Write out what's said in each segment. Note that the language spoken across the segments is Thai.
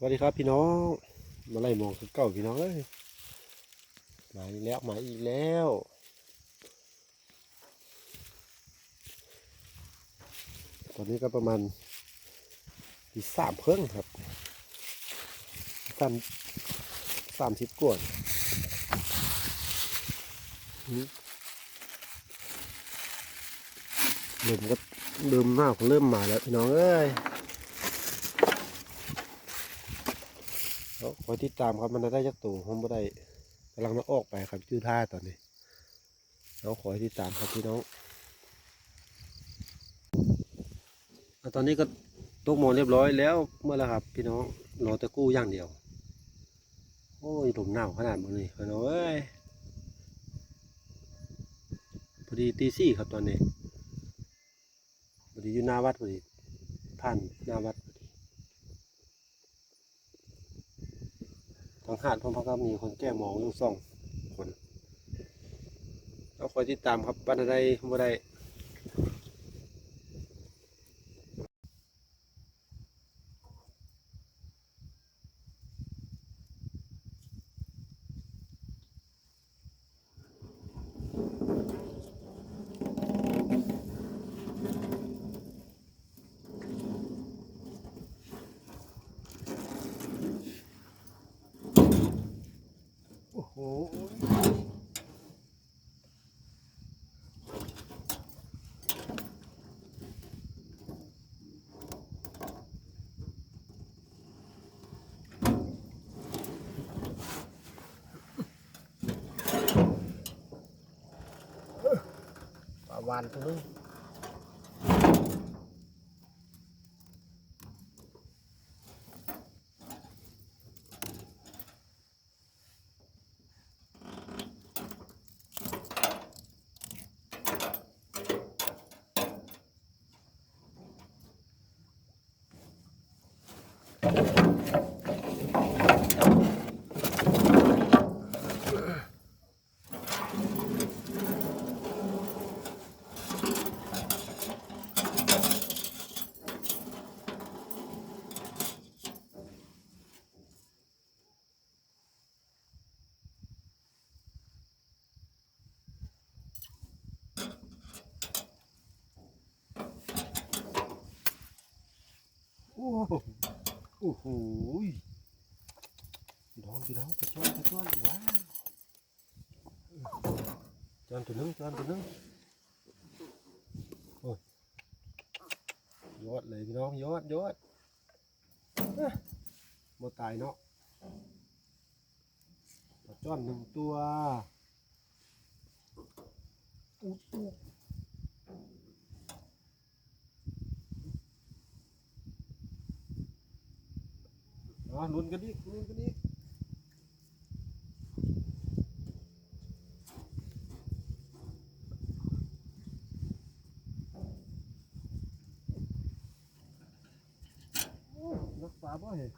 สวัสดีครับพี่น้อง มาไล่มองคือเก่าพี่น้องเอ้ยมาอีกแล้วมาอีกแล้วตอนนี้ก็ประมาณตีสามครึ่งครับสามสามสิบกว่าอืมลมก็เริ่มหน้ากเริ่มมาแล้วพี่น้องเอ้ย แล้วคอยติดตามครับมันได้จักตัวผมบ่ได้กำลังจะออกไปครับชื่อท่าตอนนี้แล้วขอให้ติดตามครับพี่น้องตอนนี้ก็ตกหมอนเรียบร้อยแล้วเมื่อแล้วครับ พี่น้องรอตะกู้อย่างเดียว โอ้ยลมหนาวขนาดนี้พี่น้องเอ้ยพอดีตีสี่ครับตอนนี้พอดีอยู่หน้าวัดพอดีผ่านหน้าวัด ทางหาดพ่อพักก็มีคนแก้มองลูกสองคนแล้วคอยติดตามครับบ้านใดบ่ได้โอ้โหปลา วานตัวนึงโอ้โห โอ้โหพี่น้องพี่น้องไปช่วยไปช่วยว้าวจานตัวนึงจานตัวนึงโอ้ยยอดเลยพี่น้องยอดยอดเอ้ยบ่ตายเนาะปลาจ้อนหนึ่งตัวอุ๊ อุ๊ดอ่าลุ้นกันอีกลุ้นกันอีกโอ้ยนักปลาบ่เห็น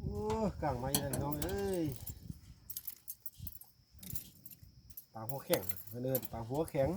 โอ้กลางไม้เลยน้องเอ้ย ปลา หัวแข็งเนินปลาหัวแข็ง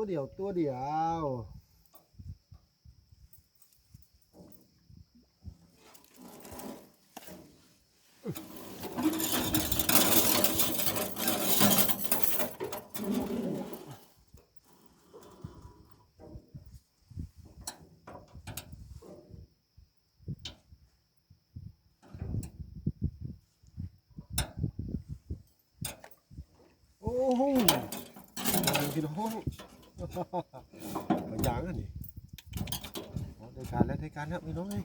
ตัวเดียวตัวเดียวโอ้โหพี่น้อง มันยางอันนี้อ๋อได้การแล้วได้การแล้วพี่น้องเอ้ย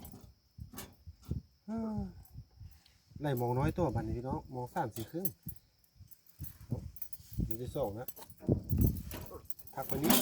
ไล่มองน้อยตัวบันนี้พี่น้องมองสามสี่ครึ่งนี่ที่สองนะพักไปนี้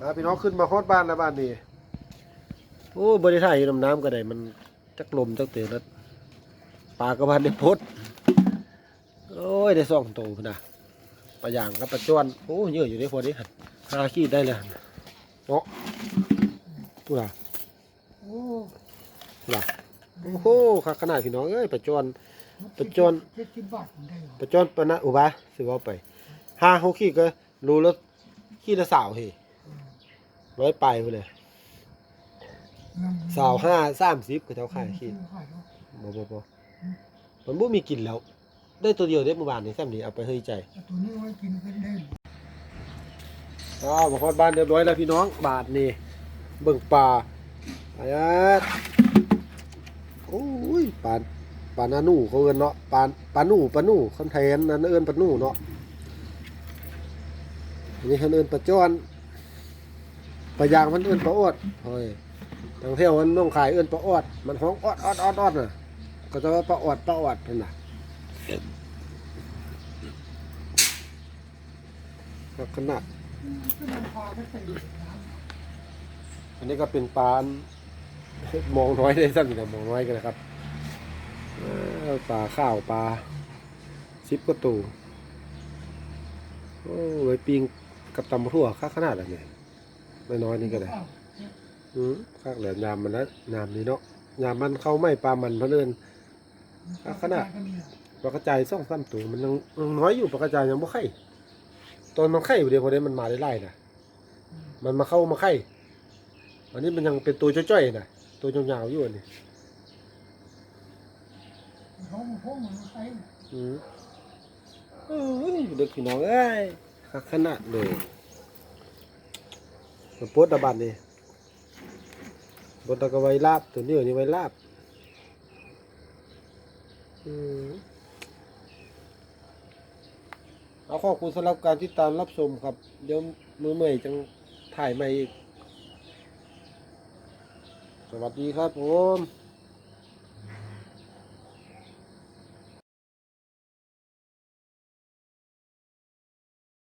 อ่าพี่น้องขึ้นมาฮอดบ้านแล้วบ้านนี้โอ้บริถ่ายอยู่ลำน้ำก็ได้มันจักลมจักเตือนแล้วปลากระบานได้พดโอ้ยได้สองตัวนะปลาย่างกับปลาจวนโอ้เยอะอยู่ในพอดีหั่นห้าขีดได้เลยเนาะตัวละโอ้ตัวละโอ้โหขนาดพี่น้องเอ้ยปลาจวนปัจจุบันปลาจวนปลาหนะอุบะสิว่าไปห้าหกขีดก็รู้แล้วขีดละสาวเฮ ร้อยไปไปเลยสาวห้าสามสิบก็เจ้าขายขีดขายเนาะบ่บ่บ่มันบ่มีกินแล้ว ได้ตัวเดียวได้เมื่อวานนี้ซ้ำนี้เอาไปเฮ้ยใจแต่ตัวนี้ไว้กินกันได้อ้าวมาฮอดบ้านเรียบร้อยแล้วพี่น้องบาทนี่เบิ่งปลาอายัดโอ้ยปลาปลานาหนูเขาเอิ้นเนาะปลาปลาหนูปลาหนูคนไทยอันนั้นเอิ้นปลาหนูเนาะอันนี้เขาเอิ้นปลาจ้อน ปลายางมันเอิ้นปลาออดโอ้ยทางเที่ยวมันน้องขายเอิ้นปลาออด มันห้องออดออดออดออดน่ะ ก็จะว่าปลาออดปลาออดนั่นน่ะขนาดอันนี้ก็เป็นปลามองน้อยได้สั้นแต่มองน้อยกันนะครับปลาข้าวปลาซิปกระตูโอ้ยปิงกับตำทั่วค่าขนาดอะไร ไม่น้อยๆนี่ก็ได้ำอ้าวอืมค่าแหลมยามมันนะยามนี้เนาะยามมันเข้าไม่ปลามันเพะเนินอะขนาดก็มีปลากระจายสองสามตัวมันยังยังน้อยอยู่ปลากระจายยังบ่ไข่ตอนมันไข่อยู่เดียวพอได้มันมาได้ไล่นะมันมาเข้ามาไข่อันนี้มันยังเป็นตัวจ้อยๆนะตัวยาวๆอยู่อันนี้ห้องห้องมันใช้อืมเอ้ยเด็กพี่น้องเอ้ยคักขนาดเลย มาโพดตะบันนี่บนตะกะไว้ลาบตัวนี้อยู่นี่ไว้ลาบอืมเอาขอบคุณสำหรับการติดตามรับชมครับ เดี๋ยวมือใหม่จังถ่ายใหม่อีก สวัสดีครับผม